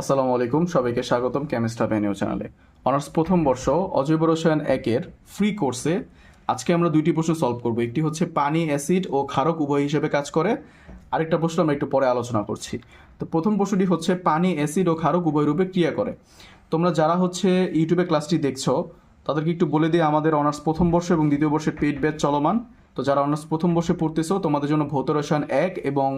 আসসালামু আলাইকুম, সবাইকে স্বাগতম কেমিস্ট্রা ভেনিউ চ্যানেলে অনার্স প্রথম বর্ষ, অজৈব রসায়ন একের ফ্রি কোর্সে আজকে আমরা দুইটি প্রশ্ন সলভ করব। একটি হচ্ছে, পানি অ্যাসিড ও ক্ষারক উভয় হিসেবে কাজ করে। আরেকটা প্রশ্ন আমরা একটু পরে আলোচনা করছি। তো প্রথম প্রশ্নটি হচ্ছে, পানি অ্যাসিড ও ক্ষারক উভয় রূপে ক্রিয়া করে। তোমরা যারা হচ্ছে ইউটিউবে ক্লাসটি দেখছ, তাদেরকে একটু বলে দিই, আমাদের অনার্স প্রথম বর্ষ এবং দ্বিতীয় বর্ষের পেইড ব্যাচ চলমান। তো যারা অনার্স প্রথম বর্ষে পড়তেছো, তোমাদের জন্য ভৌত রসায়ন এক এবং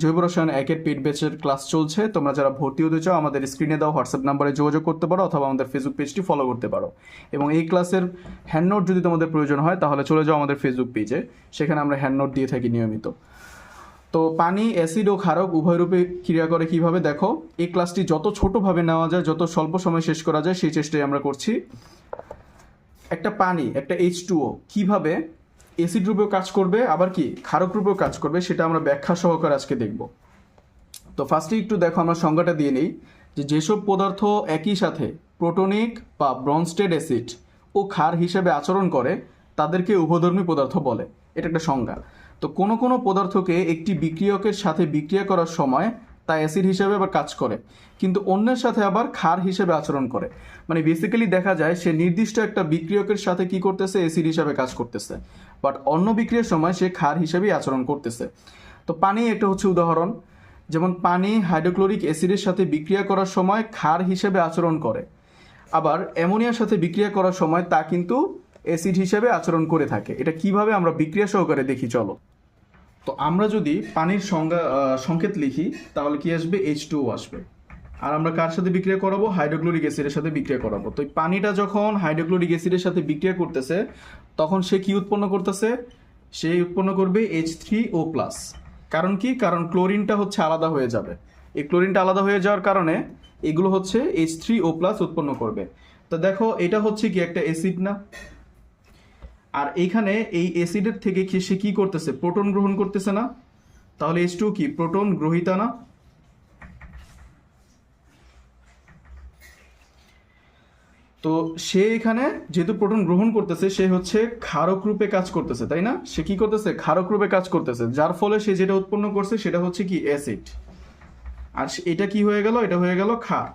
জৈব রসায়ন একের পেড ব্যাচের ক্লাস চলছে। তোমরা যারা ভর্তি হতে চাও, আমাদের স্ক্রিনে দাও হোয়াটসঅ্যাপ নাম্বারে যোগাযোগ করতে পারো অথবা আমাদের ফেসবুক পেজটি ফলো করতে পারো। এবং এই ক্লাসের হ্যান্ড নোট যদি তোমাদের প্রয়োজন হয়, তাহলে চলে যাও আমাদের ফেসবুক পেজে সেখানে আমরা হ্যান্ড নোট দিয়ে থাকি নিয়মিত। তো পানি অ্যাসিড ও ক্ষারক উভয় রূপে ক্রিয়া করে কীভাবে? দেখো, এই ক্লাসটি যত ছোটোভাবে নেওয়া যায়, যত স্বল্প সময় শেষ করা যায়, সেই চেষ্টাই আমরা করছি। একটা পানি, একটা এইচ টুও কীভাবে অ্যাসিড রূপেও কাজ করবে, আবার কি? ক্ষারক রূপেও কাজ করবে, সেটা আমরা ব্যাখ্যা সহকারে আজকে দেখব। তো ফার্স্টে একটু দেখো, আমরা সংজ্ঞাটা দিয়ে নিই যে যেসব পদার্থ একই সাথে প্রোটনিক বা ব্রনস্টেড অ্যাসিড ও ক্ষার হিসেবে আচরণ করে, তাদেরকে উভধর্মী পদার্থ বলে। এটা একটা সংজ্ঞা। তো কোনো কোনো পদার্থকে একটি বিক্রিয়কের সাথে বিক্রিয়া করার সময় তা অ্যাসিড হিসেবে আবার কাজ করে। কিন্তু অন্যের সাথে আবার ক্ষার হিসেবে আচরণ করে। মানে বেসিক্যালি দেখা যায় সে নির্দিষ্ট একটা বিক্রিয়কের সাথে কি করতেছে, অ্যাসিড হিসাবে কাজ করতেছে। বাট অন্য বিক্রিয়ার সময় সে ক্ষার হিসেবেই আচরণ করতেছে। তো পানি একটা হচ্ছে উদাহরণ। যেমন পানি হাইড্রোক্লোরিক অ্যাসিডের সাথে বিক্রিয়া করার সময় ক্ষার হিসেবে আচরণ করে। আবার অ্যামোনিয়ার সাথে বিক্রিয়া করার সময় তা কিন্তু অ্যাসিড হিসেবে আচরণ করে থাকে। এটা কীভাবে আমরা বিক্রিয়া সহকারে দেখি, চলো। তো আমরা যদি পানির সংজ্ঞা সংকেত লিখি, তাহলে কি আসবে? এইচ আসবে। আর আমরা কার সাথে বিক্রিয়া করাবো? হাইড্রোক্লোরিক অ্যাসিডের সাথে বিক্রিয়া করাবো। তো পানিটা যখন হাইড্রোক্লোরিক অ্যাসিডের সাথে বিক্রিয়া করতেছে, তখন সে কি উৎপন্ন করতেছে? সে উৎপন্ন করবে এইচ থ্রি ও প্লাস কারণ কি? কারণ ক্লোরিনটা হচ্ছে আলাদা হয়ে যাবে। এই ক্লোরিনটা আলাদা হয়ে যাওয়ার কারণে এগুলো হচ্ছে এইচ থ্রি ও প্লাস উৎপন্ন করবে। তো দেখো, এটা হচ্ছে কি একটা অ্যাসিড না? আর এইখানে এই অ্যাসিডের থেকে সে কি করতেছে? প্রোটন গ্রহণ করতেছে না? তাহলে এইচ টু কি? প্রোটন গ্রহিতা না? তো সে এখানে যেহেতু প্রোটন গ্রহণ করতেছে, সে হচ্ছে ক্ষারক রূপে কাজ করতেছে, তাই না? সে কি করতেছে? ক্ষারক রূপে কাজ করতেছে, যার ফলে সে যেটা উৎপন্ন করছে সেটা হচ্ছে কি? অ্যাসিড। আর এটা কি হয়ে গেল? এটা হয়ে গেল ক্ষার।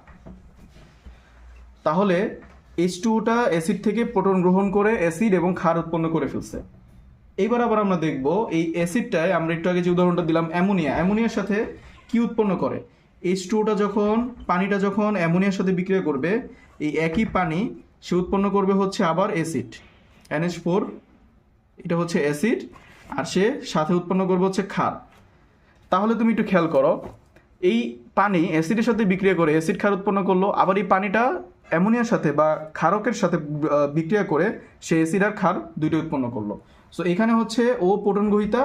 তাহলে এইচ টুটা অ্যাসিড থেকে প্রোটন গ্রহণ করে অ্যাসিড এবং ক্ষার উৎপন্ন করে ফেলছে। এইবার আবার আমরা দেখব এই অ্যাসিডটায় আমরা একটু আগে যে উদাহরণটা দিলাম, অ্যামোনিয়া। অ্যামোনিয়ার সাথে কি উৎপন্ন করে? এইচ টুটা যখন, পানিটা যখন অ্যামোনিয়ার সাথে বিক্রিয়া করবে, এই একই পানি সে উৎপন্ন করবে হচ্ছে আবার অ্যাসিড এনএচ ফোর এটা হচ্ছে অ্যাসিড আর সে সাথে উৎপন্ন করবে হচ্ছে ক্ষার। তাহলে তুমি একটু খেয়াল করো, এই পানি অ্যাসিডের সাথে বিক্রিয়া করে অ্যাসিড ক্ষার উৎপন্ন করল, আবার এই পানিটা অ্যামোনিয়ার সাথে বা ক্ষারকের সাথে বিক্রিয়া করে সে অ্যাসিড আর ক্ষার দুইটা উৎপন্ন করল। সো এখানে হচ্ছে ও প্রোটন গ্রহিতা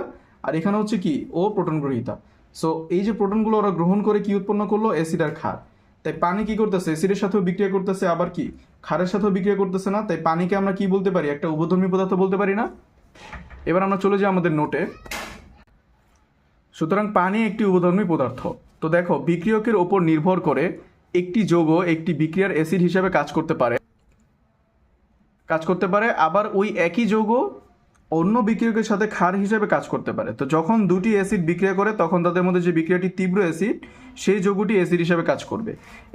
আর এখানে হচ্ছে কি? ও প্রোটন গ্রহিতা। সো এই যে প্রোটনগুলো ওরা গ্রহণ করে কি উৎপন্ন করল? অ্যাসিড আর ক্ষার তাই পানি কি করতেছে? অ্যাসিডের সাথেও বিক্রিয়া করতেছে, আবার কি? ক্ষারের সাথেও বিক্রিয়া করতেছে না। তাই পানিকে আমরা কি বলতে পারি? একটা উভধর্মী পদার্থ বলতে পারি না? এবার আমরা চলে যাই আমাদের নোটে। সুতরাং পানি একটি উভধর্মী পদার্থ। তো দেখো, বিক্রিয়কের ওপর নির্ভর করে একটি যৌগ একটি বিক্রিয়ার অ্যাসিড হিসেবে কাজ করতে পারে। কাজ করতে পারে, আবার ওই একই যৌগ অন্য বিক্রিয়কের সাথে ক্ষার হিসেবে কাজ করতে পারে। তো যখন দুটি অ্যাসিড বিক্রিয়া করে, তখন তাদের মধ্যে যে বিক্রিয়াটি তীব্র অ্যাসিড, সেই যৌগটি অ্যাসিড হিসেবে কাজ করবে।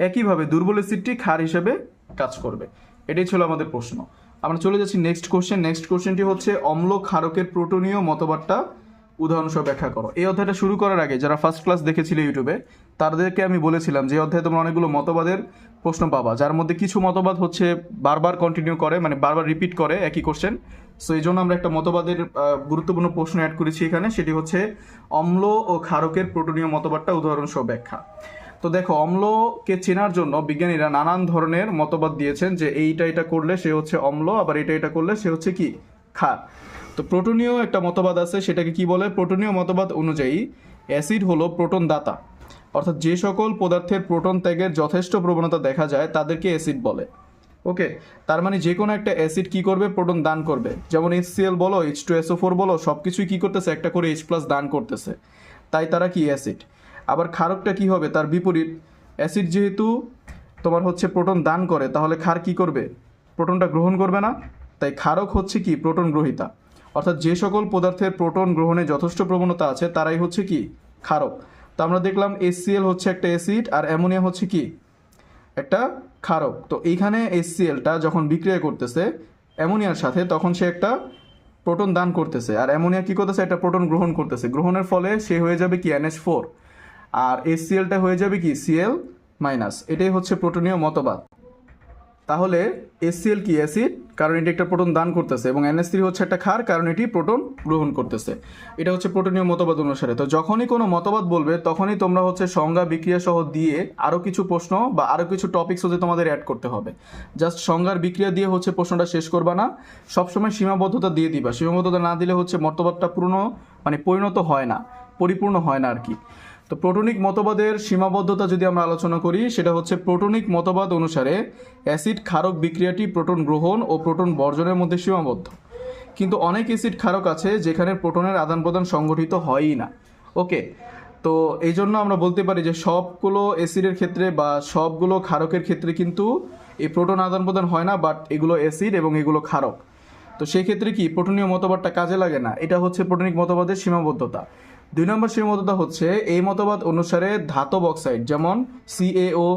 একইভাবে দুর্বল অ্যাসিডটি ক্ষার হিসেবে কাজ করবে। এটাই ছিল আমাদের প্রশ্ন। আমরা চলে যাচ্ছি নেক্সট কোশ্চেন নেক্সট কোশ্চেনটি হচ্ছে অম্ল ক্ষারকের প্রোটোনীয় মতবাদটা উদাহরণ সহ ব্যাখ্যা করো। এই অধ্যায়টা শুরু করার আগে যারা ফার্স্ট ক্লাস দেখেছিলে ইউটিউবে, তাদেরকে আমি বলেছিলাম যে অধ্যায়ে তোমরা অনেকগুলো মতবাদের প্রশ্ন পাবা, যার মধ্যে কিছু মতবাদ হচ্ছে বারবার কন্টিনিউ করে মানে বারবার রিপিট করে একই কোশ্চেন সো এই জন্য আমরা একটা মতবাদের গুরুত্বপূর্ণ প্রশ্ন অ্যাড করেছি এখানে, সেটি হচ্ছে অম্ল ও ক্ষারকের প্রোটনীয় মতবাদটা উদাহরণ সহ ব্যাখ্যা। তো দেখো, অম্লকে চেনার জন্য বিজ্ঞানীরা নানান ধরনের মতবাদ দিয়েছেন যে এইটা এটা করলে সে হচ্ছে অম্ল, আবার এটা এটা করলে সে হচ্ছে কি? ক্ষার। তো প্রোটনীয় একটা মতবাদ আছে, সেটাকে কি বলে? প্রোটনীয় মতবাদ অনুযায়ী অ্যাসিড হলো প্রোটন দাতা। অর্থাৎ যে সকল পদার্থের প্রোটন ত্যাগের যথেষ্ট প্রবণতা দেখা যায়, তাদেরকে অ্যাসিড বলে। ওকে, তার মানে যে কোনো একটা অ্যাসিড কি করবে? প্রোটন দান করবে। যেমন এইচ সিএল বলো এইচ টু এসও ফোর বলো সব কিছুই কী করতেছে? একটা করে এইচ প্লাস দান করতেছে। তাই তারা কি অ্যাসিড? আবার ক্ষারকটা কি হবে? তার বিপরীত, অ্যাসিড যেহেতু তোমার হচ্ছে প্রোটন দান করে, তাহলে ক্ষার কি করবে? প্রোটনটা গ্রহণ করবে না। তাই ক্ষারক হচ্ছে কি? প্রোটন গ্রহিতা। অর্থাৎ যে সকল পদার্থের প্রোটন গ্রহণে যথেষ্ট প্রবণতা আছে, তারাই হচ্ছে কি? ক্ষারক। তো আমরা দেখলাম এসসিএল হচ্ছে একটা অ্যাসিড আর অ্যামোনিয়া হচ্ছে কি? একটা ক্ষারক। তো এইখানে এসসিএলটা যখন বিক্রিয়া করতেছে অ্যামোনিয়ার সাথে, তখন সে একটা প্রোটন দান করতেছে। আর অ্যামোনিয়া কি করতেছে? একটা প্রোটন গ্রহণ করতেছে। গ্রহণের ফলে সে হয়ে যাবে কি? এনএচ ফোর আর এসসিএলটা হয়ে যাবে কি? সিএল মাইনাস এটাই হচ্ছে প্রোটনীয় মতবাদ। তাহলে এসসিএল কি? অ্যাসিড কারণ এটি একটা প্রোটন দান করতেছে, এবং এনএস থ্রি হচ্ছে একটা ক্ষার, কারণ এটি প্রোটন গ্রহণ করতেছে। এটা হচ্ছে প্রোটনীয় মতবাদ অনুসারে। তো যখনই কোনো মতবাদ বলবে, তখনই তোমরা হচ্ছে সংজ্ঞা বিক্রিয়া সহ দিয়ে আরও কিছু প্রশ্ন বা আরও কিছু টপিকস হচ্ছে তোমাদের অ্যাড করতে হবে। জাস্ট সংজ্ঞার বিক্রিয়া দিয়ে হচ্ছে প্রশ্নটা শেষ করবা না। সবসময় সীমাবদ্ধতা দিয়ে দিবা। সীমাবদ্ধতা না দিলে হচ্ছে মতবাদটা পূর্ণ মানে পরিণত হয় না, পরিপূর্ণ হয় না আর কি। তো প্রোটনিক মতবাদের সীমাবদ্ধতা যদি আমরা আলোচনা করি, সেটা হচ্ছে প্রোটনিক মতবাদ অনুসারে অ্যাসিড ক্ষারক বিক্রিয়াটি প্রোটন গ্রহণ ও প্রোটন বর্জনের মধ্যে সীমাবদ্ধ। কিন্তু অনেক অ্যাসিড ক্ষারক আছে যেখানে প্রোটনের আদান প্রদান সংগঠিত হয়ই না। ওকে, তো এই জন্য আমরা বলতে পারি যে সবগুলো অ্যাসিডের ক্ষেত্রে বা সবগুলো ক্ষারকের ক্ষেত্রে কিন্তু এই প্রোটন আদান প্রদান হয় না, বাট এগুলো অ্যাসিড এবং এগুলো ক্ষারক। তো সেই ক্ষেত্রে কি প্রোটনীয় মতবাদটা কাজে লাগে না? এটা হচ্ছে প্রোটনিক মতবাদের সীমাবদ্ধতা। দুই নম্বর সীমাবদ্ধতা হচ্ছে, এই মতবাদ অনুসারে ধাতব অক্সাইড, যেমন সিএও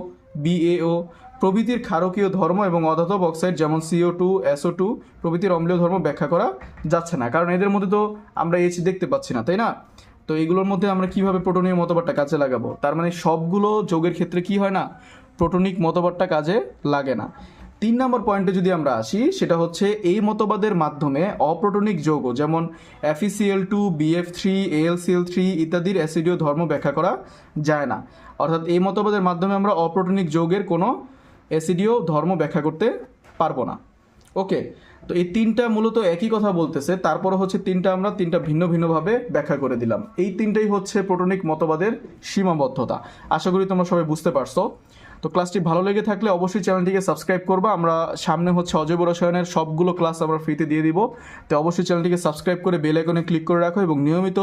বিএও প্রভৃতির ক্ষারকীয় ধর্ম এবং অধাতব অক্সাইড, যেমন সিও টু এসও টু প্রভৃতির অম্লীয় ধর্ম ব্যাখ্যা করা যাচ্ছে না। কারণ এদের মধ্যে তো আমরা এইচ দেখতে পাচ্ছি না, তাই না? তো এগুলোর মধ্যে আমরা কীভাবে প্রোটনীয় মতবাদটা কাজে লাগাবো? তার মানে সবগুলো যোগের ক্ষেত্রে কি হয় না? প্রোটনিক মতবাদটা কাজে লাগে না। তিন নম্বর পয়েন্টে যদি আমরা আসি, সেটা হচ্ছে এই মতবাদের মাধ্যমে অপ্রোটনিক যৌগ, যেমন F e C L two B F three A L C L three ইত্যাদির অ্যাসিডীয় ধর্ম ব্যাখ্যা করা যায় না। অর্থাৎ এই মতবাদের মাধ্যমে আমরা অপ্রোটনিক যৌগের কোনো অ্যাসিডীয় ধর্ম ব্যাখ্যা করতে পারব না। ওকে, তো এই তিনটা মূলত একই কথা বলতেছে, তারপরে হচ্ছে তিনটা আমরা তিনটা ভিন্ন ভিন্নভাবে ব্যাখ্যা করে দিলাম। এই তিনটাই হচ্ছে প্রোটনিক মতবাদের সীমাবদ্ধতা। আশা করি তোমরা সবাই বুঝতে পারছ। তো ক্লাসটি ভালো লেগে থাকলে অবশ্যই চ্যানেলটিকে সাবস্ক্রাইব করবা। আমরা সামনে হচ্ছে অজৈব রসায়নের সবগুলো ক্লাস আমরা ফ্রিতে দিয়ে দিব। তো অবশ্যই চ্যানেলটিকে সাবস্ক্রাইব করে বেল আইকনে ক্লিক করে রাখো এবং নিয়মিত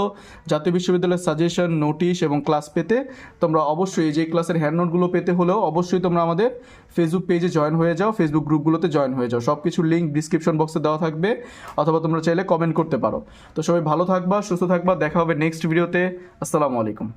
জাতীয় বিশ্ববিদ্যালয়ের সাজেশন নোটিশ এবং ক্লাস পেতে তোমরা অবশ্যই যে ক্লাসের হ্যান্ড নোটগুলো পেতে হলেও অবশ্যই তোমরা আমাদের ফেসবুক পেজে জয়েন হয়ে যাও ফেসবুক গ্রুপগুলোতে জয়েন হয়ে যাও। সব কিছুর লিঙ্ক ডিসক্রিপশন বক্সে দেওয়া থাকবে অথবা তোমরা চাইলে কমেন্ট করতে পারো। তো সবাই ভালো থাকবা, সুস্থ থাকবা, দেখা হবে নেক্সট ভিডিওতে আসসালামু আলাইকুম।